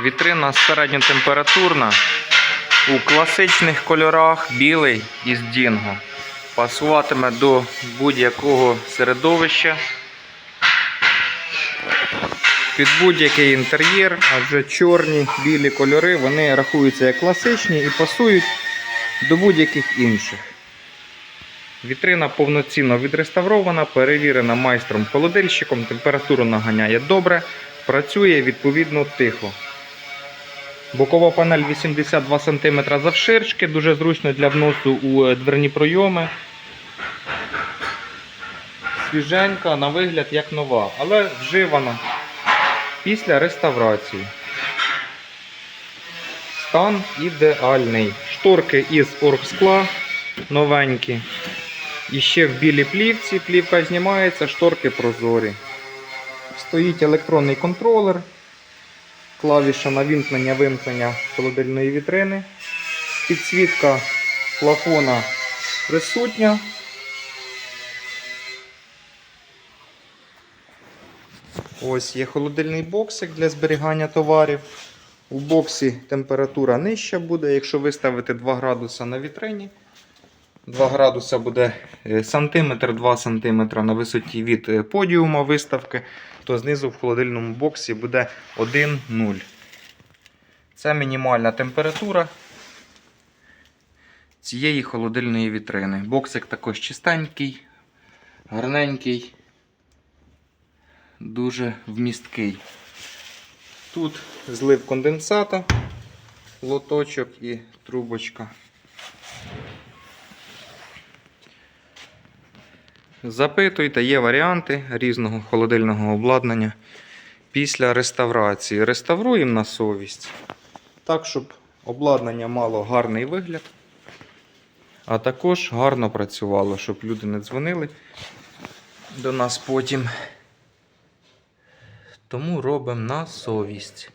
Вітрина середньотемпературна. У класичних кольорах білий із дінго. Пасуватиме до будь-якого середовища. Під будь-який інтер'єр, адже чорні, білі кольори вони рахуються як класичні і пасують до будь-яких інших. Вітрина повноцінно відреставрована, перевірена майстром-холодильщиком, температуру наганяє добре, працює відповідно тихо. Бокова панель 82 см завширшки, дуже зручно для вносу у е, дверні пройоми. Свіженька, на вигляд як нова, але вживана після реставрації. Стан ідеальний. Шторки із оргскла новенькі. І ще в білій плівці, плівка знімається, шторки прозорі. Стоїть електронний контролер, клавіша на вімкнення вимкнення холодильної вітрини. Підсвітка плафона присутня. Ось є холодильний боксик для зберігання товарів. У боксі температура нижча буде, якщо виставити 2 градуса на вітрині. 2 градуса буде е, сантиметр 2 сантиметра на висоті від е, подіума виставки, то знизу в холодильному боксі буде 1-0. Це мінімальна температура цієї холодильної вітрини. Боксик також чистенький, гарненький, дуже вмісткий. Тут злив конденсата, лоточок і трубочка. Запитуйте, є варіанти різного холодильного обладнання після реставрації. Реставруємо на совість. Так, щоб обладнання мало гарний вигляд, а також гарно працювало, щоб люди не дзвонили до нас потім. Тому робимо на совість.